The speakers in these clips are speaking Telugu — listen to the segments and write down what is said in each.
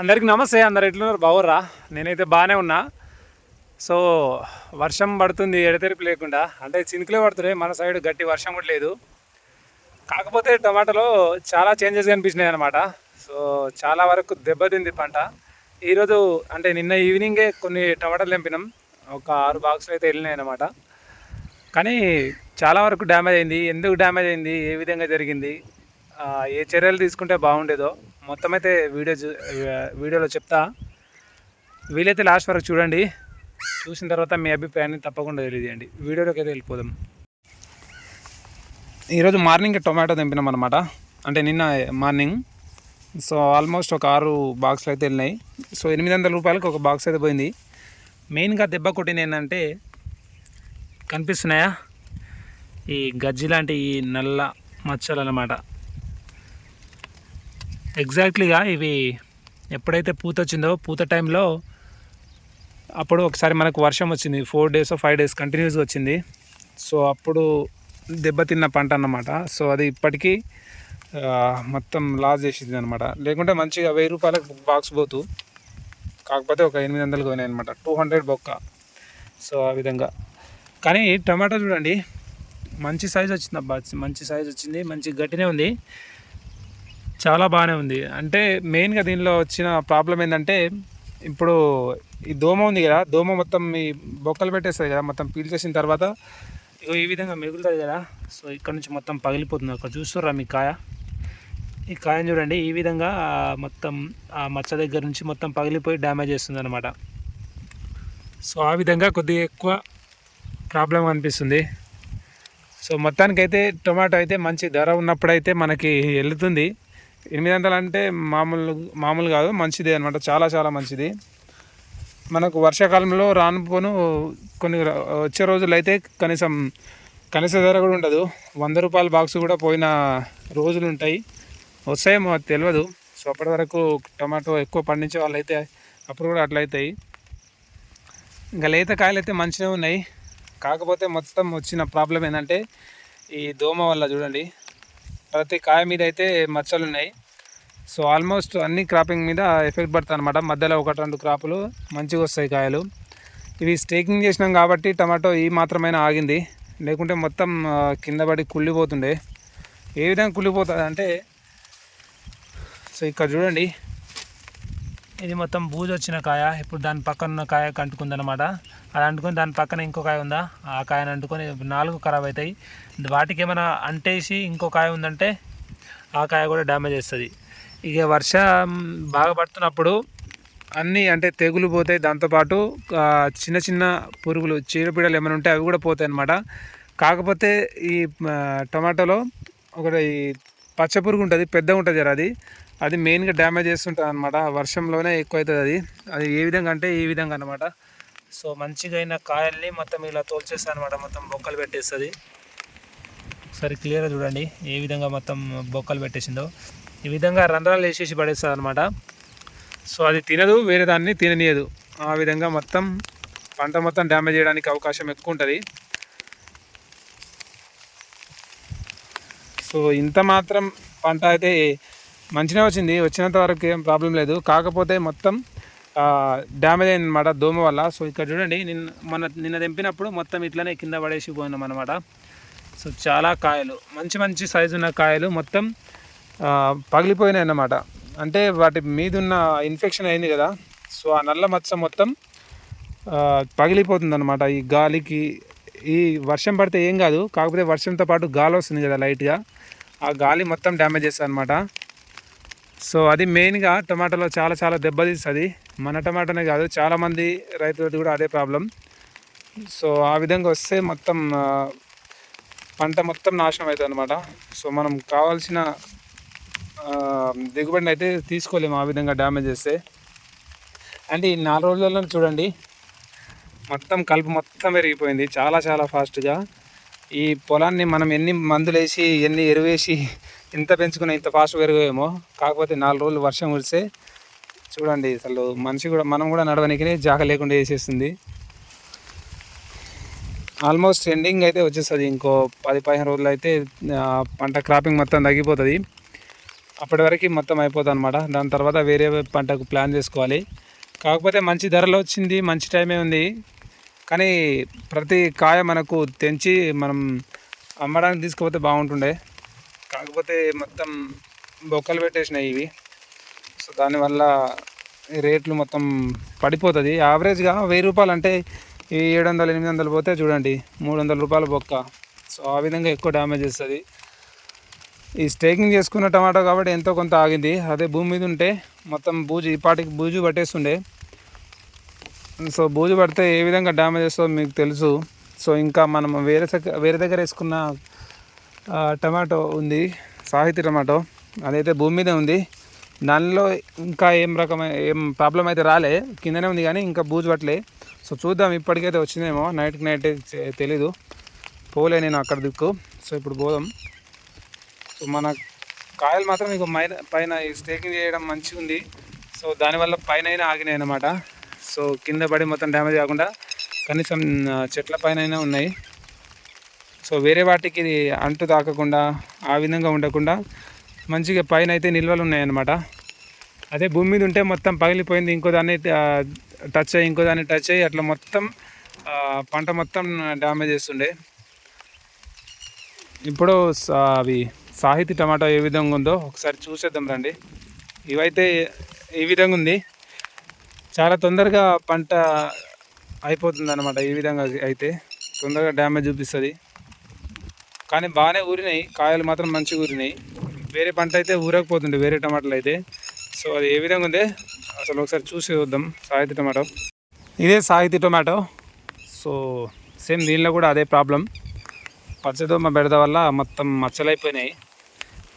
అందరికి నమస్తే అందరు ఎట్లున్నారు? బాగుర్రా? నేనైతే బాగానే ఉన్నా. సో వర్షం పడుతుంది ఎడతెరిపి లేకుండా. అంటే చినుకులే పడుతున్నాయి మన సైడ్ గట్టి వర్షం కూడా లేదు. కాకపోతే టమాటాలో చాలా చేంజెస్ కనిపించినాయి అనమాట సో చాలా వరకు దెబ్బతింది పంట. ఈరోజు అంటే నిన్న ఈవినింగే కొన్ని టమాటాలు తెంపినాం. ఒక ఆరు బాక్సులు అయితే వెళ్ళినాయి అనమాట కానీ చాలా వరకు డ్యామేజ్ అయింది. ఎందుకు డ్యామేజ్ అయింది? ఏ విధంగా జరిగింది? ఏ చర్యలు తీసుకుంటే బాగుండేదో మొత్తం అయితే వీడియో వీడియోలో చెప్తా. వీలైతే లాస్ట్ వరకు చూడండి. చూసిన తర్వాత మీ అభిప్రాయాన్ని తప్పకుండా తెలియజేయండి. వీడియోలోకి అయితే వెళ్ళిపోదాం. ఈరోజు మార్నింగ్ టొమాటో తెంపినాం అనమాట అంటే నిన్న మార్నింగ్. సో ఆల్మోస్ట్ ఒక ఆరు బాక్సులు అయితే వెళ్ళినాయి. సో ఎనిమిది వందల రూపాయలకు ఒక బాక్స్ అయితే పోయింది. మెయిన్గా దెబ్బ కొట్టింది ఏంటంటే కనిపిస్తున్నాయా? ఈ గజ్జి లాంటి ఈ నల్ల మచ్చలు అనమాట ఎగ్జాక్ట్లీగా ఇవి ఎప్పుడైతే పూత వచ్చిందో పూత టైంలో అప్పుడు ఒకసారి మనకు వర్షం వచ్చింది. ఫోర్ డేస్ ఫైవ్ డేస్ కంటిన్యూస్గా వచ్చింది. సో అప్పుడు దెబ్బతిన్న పంట అన్నమాట. సో అది ఇప్పటికీ మొత్తం లాస్ చేసింది అనమాట లేకుంటే మంచిగా వెయ్యి రూపాయలకు బాక్స్ పోతూ కాకపోతే ఒక ఎనిమిది వందలు పోయినాయి అనమాట టూ హండ్రెడ్ బొక్క. సో ఆ విధంగా. కానీ టమాటా చూడండి మంచి సైజ్ వచ్చింది అబ్బా. మంచి సైజ్ వచ్చింది మంచి గట్టినే ఉంది. చాలా బాగానే ఉంది. అంటే మెయిన్గా దీనిలో వచ్చిన ప్రాబ్లం ఏంటంటే ఇప్పుడు ఈ దోమ ఉంది కదా దోమ మొత్తం ఈ బొక్కలు పెట్టేస్తుంది కదా మొత్తం పీల్చేసిన తర్వాత ఇగో ఈ విధంగా మిగులుతుంది కదా సో ఇక్కడ నుంచి మొత్తం పగిలిపోతుంది. అక్కడ చూస్తుర్రా మీ కాయ? ఈ కాయను చూడండి ఈ విధంగా మొత్తం ఆ మచ్చ దగ్గర నుంచి మొత్తం పగిలిపోయి డ్యామేజ్ చేస్తుంది అనమాట సో ఆ విధంగా కొద్దిగా ఎక్కువ ప్రాబ్లం అనిపిస్తుంది. సో మొత్తానికైతే టొమాటో అయితే మంచి ధర ఉన్నప్పుడైతే మనకి వెళుతుంది ఎనిమిది వందలు అంటే మామూలు మామూలు కాదు మంచిది అనమాట చాలా చాలా మంచిది. మనకు వర్షాకాలంలో రానుపోను కొన్ని వచ్చే రోజులు అయితే కనీసం కనీస ధర కూడా ఉండదు. వంద రూపాయల బాక్స్ కూడా పోయిన రోజులు ఉంటాయి. వస్తాయేమో అది తెలియదు సో అప్పటి వరకు టమాటో ఎక్కువ పండించే వాళ్ళు అయితే అప్పుడు కూడా అట్లయితాయి. అవుతాయి ఇంకా లేత కాయలు అయితే మంచిగా ఉన్నాయి. కాకపోతే మొత్తం వచ్చిన ప్రాబ్లం ఏంటంటే ఈ దోమ వల్ల చూడండి. ప్రతి కాయ మీద అయితే మచ్చలు ఉన్నాయి. సో ఆల్మోస్ట్ అన్ని క్రాపింగ్ మీద ఎఫెక్ట్ పడుతుంది అనమాట మధ్యలో ఒకటి రెండు క్రాపులు మంచిగా వస్తాయి కాయలు. ఇవి స్టేకింగ్ చేసినాం కాబట్టి టమాటో ఈ మాత్రమైనా ఆగింది. లేకుంటే మొత్తం కింద పడి కుళ్ళిపోతుండే. ఏ విధంగా కుళ్ళిపోతుంది అంటే సో ఇక్కడ చూడండి. ఇది మొత్తం బూజు వచ్చిన కాయ. ఇప్పుడు దాని పక్కన ఉన్న కాయ అంటుకుందనమాట అది అంటుకొని దాని పక్కన ఇంకో కాయ ఉందా? ఆ కాయను అంటుకొని నాలుగు ఖరాబ్ అవుతాయి వాటికి ఏమైనా అంటేసి ఇంకో కాయ ఉందంటే ఆ కాయ కూడా డ్యామేజ్ చేస్తుంది. ఇక వర్షం బాగా పడుతున్నప్పుడు అన్నీ అంటే తెగులు పోతాయి. దాంతోపాటు చిన్న చిన్న పురుగులు చీడపీడలు ఏమైనా ఉంటే అవి కూడా పోతాయి అన్నమాట. కాకపోతే ఈ ఆ, టమాటోలో ఒకటి పచ్చ పురుగు ఉంటుంది. పెద్దగా ఉంటుంది జర అది. అది మెయిన్గా డ్యామేజ్ చేస్తుంటుంది అనమాట వర్షంలోనే ఎక్కువ అవుతుంది అది. అది ఏ విధంగా అంటే ఈ విధంగా అనమాట సో మంచిగా అయిన కాయల్ని మొత్తం ఇలా తోల్చేస్తుంది అనమాట మొత్తం బొక్కలు పెట్టేస్తుంది. ఒకసారి క్లియర్గా చూడండి. ఏ విధంగా మొత్తం బొక్కలు పెట్టేసిందో. ఈ విధంగా రంధ్రాలు వేసేసి పడేస్తుంది అనమాట సో అది తినదు వేరే దాన్ని తిననీయదు. ఆ విధంగా మొత్తం పంట మొత్తం డ్యామేజ్ చేయడానికి అవకాశం ఎక్కువ ఉంటుంది సో ఇంత మాత్రం పంట అయితే మంచిగా వచ్చింది. వచ్చినంత వరకు ఏం ప్రాబ్లం లేదు. కాకపోతే మొత్తం డ్యామేజ్ అయింది అనమాట దోమ వల్ల. సో ఇక్కడ చూడండి నిన్న మన నిన్న తెంపినప్పుడు మొత్తం ఇట్లనే కింద పడేసి పోయినాం అనమాట సో చాలా కాయలు మంచి మంచి సైజు ఉన్న కాయలు మొత్తం పగిలిపోయినాయి అన్నమాట. అంటే వాటి మీద ఉన్న ఇన్ఫెక్షన్ అయింది కదా. సో ఆ నల్ల మచ్చ మొత్తం పగిలిపోతుంది అనమాట ఈ గాలికి ఈ వర్షం పడితే ఏం కాదు. కాకపోతే వర్షంతో పాటు గాలి వస్తుంది కదా లైట్గా ఆ గాలి మొత్తం డ్యామేజ్ చేస్తుంది అనమాట సో అది మెయిన్గా టమాటాలో చాలా చాలా దెబ్బతీస్తుంది మన టమాటానే కాదు చాలామంది రైతులది కూడా అదే ప్రాబ్లం. సో ఆ విధంగా వస్తే మొత్తం పంట మొత్తం నాశనం అవుతుంది అనమాట సో మనం కావాల్సిన దిగుబడిని అయితే తీసుకోలేము ఆ విధంగా డ్యామేజ్ చేస్తే. అంటే ఈ నాలుగు రోజులలో చూడండి మొత్తం కలుపు మొత్తం పెరిగిపోయింది చాలా చాలా ఫాస్ట్గా. ఈ పొలాన్ని మనం ఎన్ని మందులు వేసి ఎన్ని ఎరువేసి ఇంత పెంచుకున్న ఇంత ఫాస్ట్ పెరిగాయేమో కాకపోతే నాలుగు రోజులు వర్షం కురిస్తే చూడండి అసలు మనిషి కూడా మనం కూడా నడవనికి జాగ లేకుండా వేసేస్తుంది ఆల్మోస్ట్ ఎండింగ్ అయితే వచ్చేస్తుంది. ఇంకో పది పదిహేను రోజులు అయితే పంట క్రాపింగ్ మొత్తం తగ్గిపోతుంది. అప్పటి వరకు మొత్తం అయిపోతుంది అనమాట దాని తర్వాత వేరే పంటకు ప్లాన్ చేసుకోవాలి. కాకపోతే మంచి ధరలో వచ్చింది మంచి టైమే ఉంది. కానీ ప్రతి కాయ మనకు తెంచి మనం అమ్మడానికి తీసుకుపోతే బాగుంటుండే. కాకపోతే మొత్తం బొక్కలు పెట్టేసినాయి ఇవి. సో దానివల్ల ఈ రేట్లు మొత్తం పడిపోతుంది. యావరేజ్గా వెయ్యి రూపాయలు అంటే ఈ ఏడు వందలు ఎనిమిది వందలు పోతే చూడండి మూడు వందల రూపాయల బొక్క. సో ఆ విధంగా ఎక్కువ డ్యామేజ్ వస్తుంది ఈ స్టేకింగ్ చేసుకున్న టమాటో కాబట్టి ఎంతో కొంత ఆగింది. అదే భూమి మీద ఉంటే మొత్తం బూజు ఈ పాటికి బూజు పట్టేస్తుండే. సో బూజు పడితే ఏ విధంగా డ్యామేజ్ వస్తుందో మీకు తెలుసు. సో ఇంకా మనం వేరే దగ్గర వేరే దగ్గర వేసుకున్న టమాటో ఉంది సాహితీ టమాటో. అదైతే భూమి మీదే ఉంది. దానిలో ఇంకా ఏం రకమైన ఏం ప్రాబ్లం అయితే రాలే. కిందనే ఉంది కానీ ఇంకా బూజు పట్టలే. సో చూద్దాం ఇప్పటికైతే వచ్చిందేమో. నైట్కి నైట్ తెలీదు. పోలే నేను అక్కడ దిక్కు. సో ఇప్పుడు పోదాం. సో మన కాయలు మాత్రం మీకు మైన పైన స్టేకింగ్ చేయడం మంచిగా ఉంది. సో దానివల్ల పైన అయినా ఆగినాయి అన్నమాట. సో కింద పడి మొత్తం డ్యామేజ్ కాకుండా కనీసం చెట్ల పైన అయినా ఉన్నాయి. సో వేరే వాటికి ఇది అంటు తాకకుండా ఆ విధంగా ఉండకుండా మంచిగా పైన అయితే నిల్వలు ఉన్నాయన్నమాట. అదే భూమి మీద ఉంటే మొత్తం పగిలిపోయింది ఇంకో దాన్ని టచ్ అయ్యి ఇంకో దాన్ని టచ్ అయ్యి అట్లా మొత్తం పంట మొత్తం డ్యామేజ్ చేస్తుండే. ఇప్పుడు అవి సాహితీ టమాటా ఏ విధంగా ఉందో ఒకసారి చూసేద్దాం రండి. ఇవైతే ఈ విధంగా ఉంది. చాలా తొందరగా పంట అయిపోతుంది అనమాట ఈ విధంగా అయితే. తొందరగా డ్యామేజ్ చూపిస్తుంది. కానీ బాగానే ఊరినాయి. కాయలు మాత్రం మంచిగా ఊరినాయి. వేరే పంట అయితే ఊరకపోతుండే వేరే టమాటాలు అయితే. సో అది ఏ విధంగా ఉంది అసలు ఒకసారి చూసి చూద్దాం. సాహితీ టమాటో. ఇదే సాహితీ టొమాటో. సో సేమ్ దీనిలో కూడా అదే ప్రాబ్లం. పచ్చదోమ బెడద వల్ల మొత్తం మచ్చలైపోయినాయి.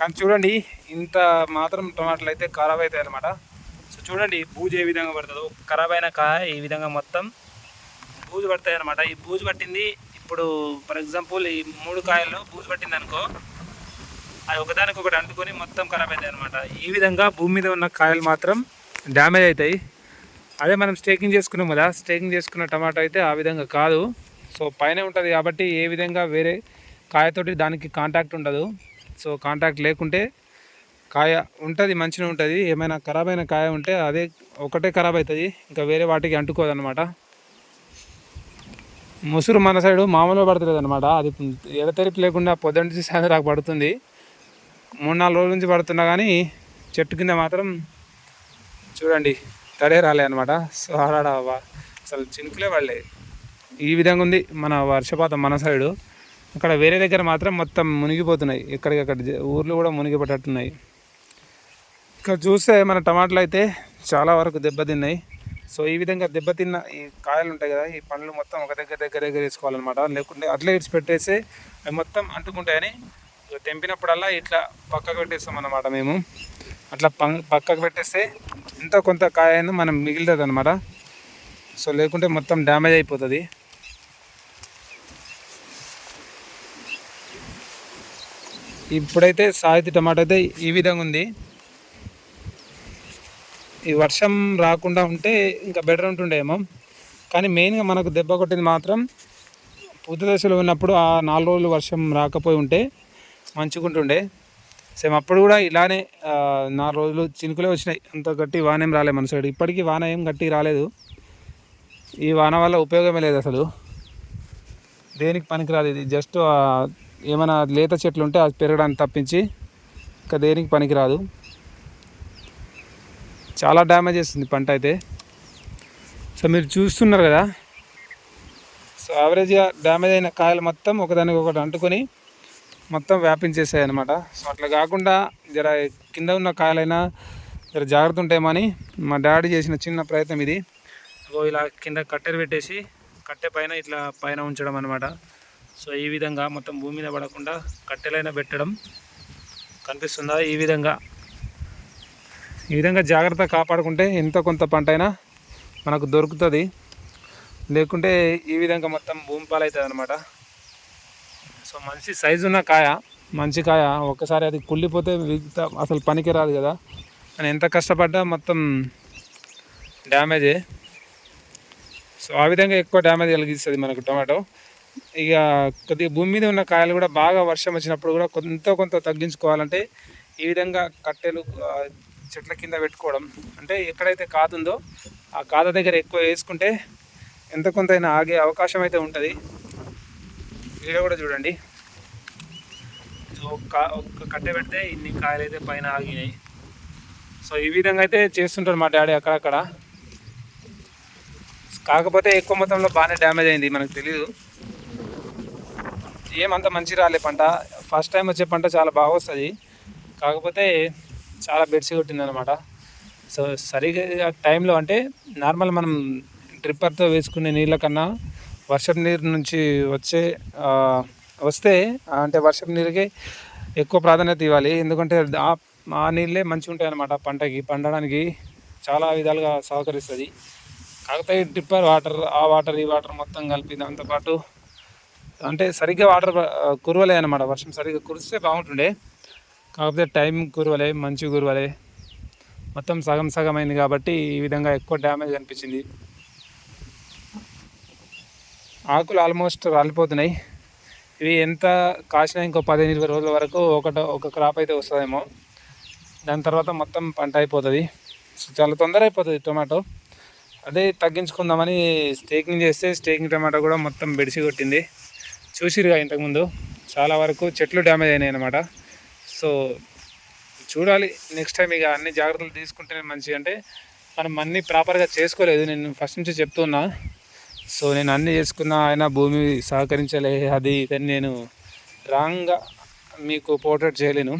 కానీ చూడండి ఇంత మాత్రం టమాటాలు అయితే ఖరాబ్ అవుతాయి అనమాట సో చూడండి బూజు ఏ విధంగా పడుతుందో. ఖరాబ్ అయిన కాయ ఈ విధంగా మొత్తం బూజు పడతాయి అనమాట ఈ బూజు పట్టింది ఇప్పుడు ఫర్ ఎగ్జాంపుల్ ఈ మూడు కాయల్లో బూజు పట్టింది అనుకో అది ఒకదానికి ఒకటి అంటుకొని మొత్తం ఖరాబ్ అవుతాయి అనమాట ఈ విధంగా భూమి మీద ఉన్న కాయలు మాత్రం డ్యామేజ్ అవుతాయి అదే మనం స్టేకింగ్ చేసుకున్నాం కదా స్టేకింగ్ చేసుకున్న టమాటో అయితే ఆ విధంగా కాదు. సో పైన ఉంటుంది కాబట్టి ఏ విధంగా వేరే కాయతోటి దానికి కాంటాక్ట్ ఉండదు. సో కాంటాక్ట్ లేకుంటే కాయ ఉంటుంది మంచిగా ఉంటుంది. ఏమైనా ఖరాబ్ అయిన కాయ ఉంటే అదే ఒకటే ఖరాబ్ అవుతుంది ఇంకా వేరే వాటికి అంటుకోదు అనమాట ముసురు మన సైడు మామూలుగా పడుతుంది అనమాట అది ఎడతెరిపి లేకుండా పొద్దున్న సాయంత్రం పడుతుంది. మూడు నాలుగు రోజుల నుంచి పడుతున్నా కానీ చెట్టు కింద మాత్రం చూడండి తడే రాలే అనమాట సో ఆడ అసలు చినుకులే పడలే. ఈ విధంగా ఉంది మన వర్షపాతం మన సైడు. అక్కడ వేరే దగ్గర మాత్రం మొత్తం మునిగిపోతున్నాయి. ఎక్కడికక్కడ ఊర్లు కూడా మునిగిపోయేటట్టున్నాయి. ఇక్కడ చూస్తే మన టమాటాలు అయితే చాలా వరకు దెబ్బతిన్నాయి. సో ఈ విధంగా దెబ్బతిన్న ఈ కాయలు ఉంటాయి కదా ఈ పండ్లు మొత్తం ఒక దగ్గర దగ్గర దగ్గర వేసుకోవాలన్నమాట. లేకుంటే అట్లే ఇడిచి పెట్టేసి అవి మొత్తం అంటుకుంటాయని ఇక తెంపినప్పుడల్లా ఇట్లా పక్కకు పెట్టేస్తాం అన్నమాట మేము. అట్లా పం- పక్కకు పెట్టేస్తే ఎంతో కొంత కాయను మనం మిగులుతుంది అనమాట సో లేకుంటే మొత్తం డ్యామేజ్ అయిపోతుంది. ఇప్పుడైతే సాహితీ టమాటా అయితే ఈ విధంగా ఉంది. ఈ వర్షం రాకుండా ఉంటే ఇంకా బెటర్ ఉంటుండేమో కానీ మెయిన్గా మనకు దెబ్బ కొట్టింది మాత్రం పూత దశలో ఉన్నప్పుడు ఆ నాలుగు రోజులు వర్షం రాకపోయి ఉంటే మంచిగా ఉంటుండే సేమ్ అప్పుడు కూడా ఇలానే నాలుగు రోజులు చినుకులే వచ్చినాయి. అంత గట్టి వాన ఏం రాలేదు మన సైడ్ ఇప్పటికీ వాన ఏం గట్టి రాలేదు. ఈ వాన వల్ల ఉపయోగమే లేదు అసలు. దేనికి పనికిరాదు ఇది. జస్ట్ ఏమైనా లేత చెట్లు ఉంటే అది పెరగడానికి తప్పించి ఇంకా దేనికి పనికిరాదు. చాలా డ్యామేజ్ చేస్తుంది పంట అయితే. సో మీరు చూస్తున్నారు కదా. సో యావరేజ్గా డ్యామేజ్ అయిన కాయలు మొత్తం ఒకదానికి ఒకటి అంటుకొని మొత్తం వ్యాపించేసాయి అనమాట సో అట్లా కాకుండా జర కింద ఉన్న కాయలైనా జర జాగ్రత్త ఉంటాయేమని మా డాడీ చేసిన చిన్న ప్రయత్నం ఇది. ఇలా కింద కట్టెలు పెట్టేసి కట్టె పైన ఇట్లా పైన ఉంచడం అనమాట సో ఈ విధంగా మొత్తం భూమి మీద పడకుండా కట్టెలైనా పెట్టడం కనిపిస్తుందా? ఈ విధంగా ఈ విధంగా జాగ్రత్త కాపాడుకుంటే ఎంత కొంత పంట అయినా మనకు దొరుకుతుంది. లేకుంటే ఈ విధంగా మొత్తం భూమి పాలవుతుంది అనమాట సో మంచి సైజు ఉన్న కాయ మంచి కాయ ఒక్కసారి అది కుళ్ళిపోతే అసలు పనికి రాదు కదా. అని ఎంత కష్టపడ్డా మొత్తం డ్యామేజే సో ఆ విధంగా ఎక్కువ డ్యామేజ్ కలిగిస్తుంది మనకు టమాటో ఇక కొద్దిగా భూమి మీద ఉన్న కాయలు కూడా బాగా వర్షం వచ్చినప్పుడు కూడా కొంత కొంత తగ్గించుకోవాలంటే ఈ విధంగా కట్టెలు చెట్ల కింద పెట్టుకోవడం. అంటే ఎక్కడైతే కాదు ఉందో ఆ కాద దగ్గర ఎక్కువ వేసుకుంటే ఎంత కొంతైనా ఆగే అవకాశం అయితే ఉంటుంది. వీడియో కూడా చూడండి. ఒక ఒక కట్టె పెడితే ఇన్ని కాయలు అయితే పైన ఆగినాయి. సో ఈ విధంగా అయితే చేస్తుంటారు మా డాడీ అక్కడక్కడ. కాకపోతే ఎక్కువ మొత్తంలో బాగానే డ్యామేజ్ అయింది మనకు తెలియదు ఏమంత మంచి రాలే పంట. ఫస్ట్ టైం వచ్చే పంట చాలా బాగా వస్తుంది. కాకపోతే చాలా బెడ్స్ కొట్టింది అనమాట సో సరిగా టైంలో అంటే నార్మల్ మనం డ్రిప్పర్తో వేసుకునే నీళ్ళ కన్నా వర్షపు నీరు నుంచి వచ్చే వస్తే అంటే వర్షపు నీరుకి ఎక్కువ ప్రాధాన్యత ఇవ్వాలి. ఎందుకంటే ఆ ఆ నీళ్ళే మంచిగా ఉంటాయి అన్నమాట పంటకి. పండడానికి చాలా విధాలుగా సహకరిస్తుంది. కాకపోతే డ్రిప్పర్ వాటర్ ఆ వాటర్ ఈ వాటర్ మొత్తం కలిపి దాంతోపాటు అంటే సరిగ్గా వాటర్ కురవలే అనమాట వర్షం సరిగ్గా కురిస్తే బాగుంటుండే. కాకపోతే టైం కురవలే మంచి కురవలే. మొత్తం సగం సగం అయింది కాబట్టి ఈ విధంగా ఎక్కువ డ్యామేజ్ అనిపించింది. ఆకులు ఆల్మోస్ట్ రాలిపోతున్నాయి. ఇవి ఎంత కాసినా ఇంకో పదిహేను ఇరవై రోజుల వరకు ఒకట ఒక క్రాప్ అయితే వస్తుందేమో. దాని తర్వాత మొత్తం పంట అయిపోతుంది. సో చాలా తొందర అయిపోతుంది టొమాటో. అదే తగ్గించుకుందామని స్టేకింగ్ చేస్తే స్టేకింగ్ టమాటో కూడా మొత్తం బెడిసి కొట్టింది. చూసిరుగా ఇంతకుముందు. చాలా వరకు చెట్లు డ్యామేజ్ అయినాయి అన్నమాట. సో చూడాలి నెక్స్ట్ టైం ఇక అన్ని జాగ్రత్తలు తీసుకుంటేనే మంచిగా అంటే మనం అన్నీ ప్రాపర్గా చేసుకోలేదు. నేను ఫస్ట్ నుంచి చెప్తున్నా. సో నేను అన్నీ చేసుకున్నా ఆయన భూమి సహకరించలే అది ఇదని నేను రాంగ్గా మీకు పోర్ట్రేట్ చేయలేను.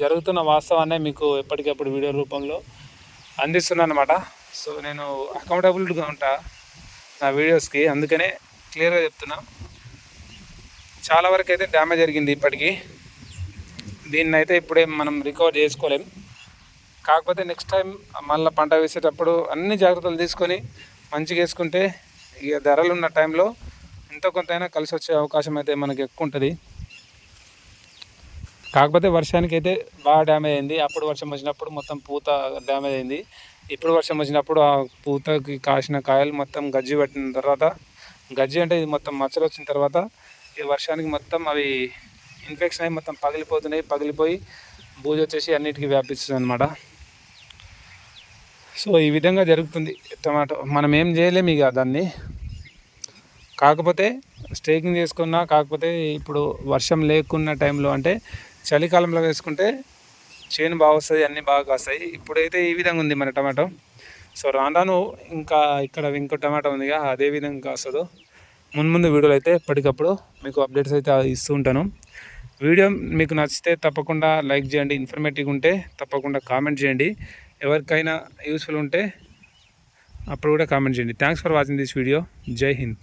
జరుగుతున్న వాస్తవాన్నే మీకు ఎప్పటికప్పుడు వీడియో రూపంలో అందిస్తున్నాను అనమాట సో నేను అకౌంటబుల్గా ఉంటా నా వీడియోస్కి అందుకనే క్లియర్గా చెప్తున్నా. చాలా వరకు అయితే డ్యామేజ్ జరిగింది ఇప్పటికీ. దీన్ని అయితే ఇప్పుడే మనం రికవర్ చేసుకోలేం. కాకపోతే నెక్స్ట్ టైం మళ్ళీ పంట వేసేటప్పుడు అన్ని జాగ్రత్తలు తీసుకొని మంచిగా వేసుకుంటే ఇక ధరలు ఉన్న టైంలో ఎంతో కొంతైనా కలిసి వచ్చే అవకాశం అయితే మనకి ఎక్కువ ఉంటుంది. కాకపోతే వర్షానికి అయితే బాగా డ్యామేజ్ అయింది. అప్పుడు వర్షం వచ్చినప్పుడు మొత్తం పూత డ్యామేజ్ అయింది. ఇప్పుడు వర్షం వచ్చినప్పుడు ఆ పూతకి కాసిన కాయలు మొత్తం గజ్జి పట్టిన తర్వాత గజ్జి అంటే ఇది మొత్తం మచ్చలు వచ్చిన తర్వాత ఈ వర్షానికి మొత్తం అవి ఇన్ఫెక్షన్ అయి మొత్తం పగిలిపోతున్నాయి పగిలిపోయి బూజు వచ్చేసి అన్నిటికీ వ్యాపిస్తుంది అనమాట సో ఈ విధంగా జరుగుతుంది టమాటో. మనం ఏం చేయలేము ఇక దాన్ని. కాకపోతే స్టేకింగ్ చేసుకున్నా కాకపోతే ఇప్పుడు వర్షం లేకున్న టైంలో అంటే చలికాలంలో వేసుకుంటే చేను బాగా వస్తుంది అన్నీ బాగా కాస్తాయి. ఇప్పుడైతే ఈ విధంగా ఉంది మన టమాటో. సో రాను రాను ఇంకా ఇక్కడ ఇంకో టమాటో ఉందిగా అదే విధంగా కాస్తుందో. ముందు ముందు వీడియోలు అయితే ఎప్పటికప్పుడు మీకు అప్డేట్స్ అయితే ఇస్తూ ఉంటాను. వీడియో మీకు నచ్చితే తప్పకుండా లైక్ చేయండి ఇన్ఫర్మేటివ్ ఉంటే తప్పకుండా కామెంట్ చేయండి. ఎవరికైనా యూస్ఫుల్ ఉంటే అప్పుడు కూడా కామెంట్ చేయండి. Thanks for watching this video జై హింద్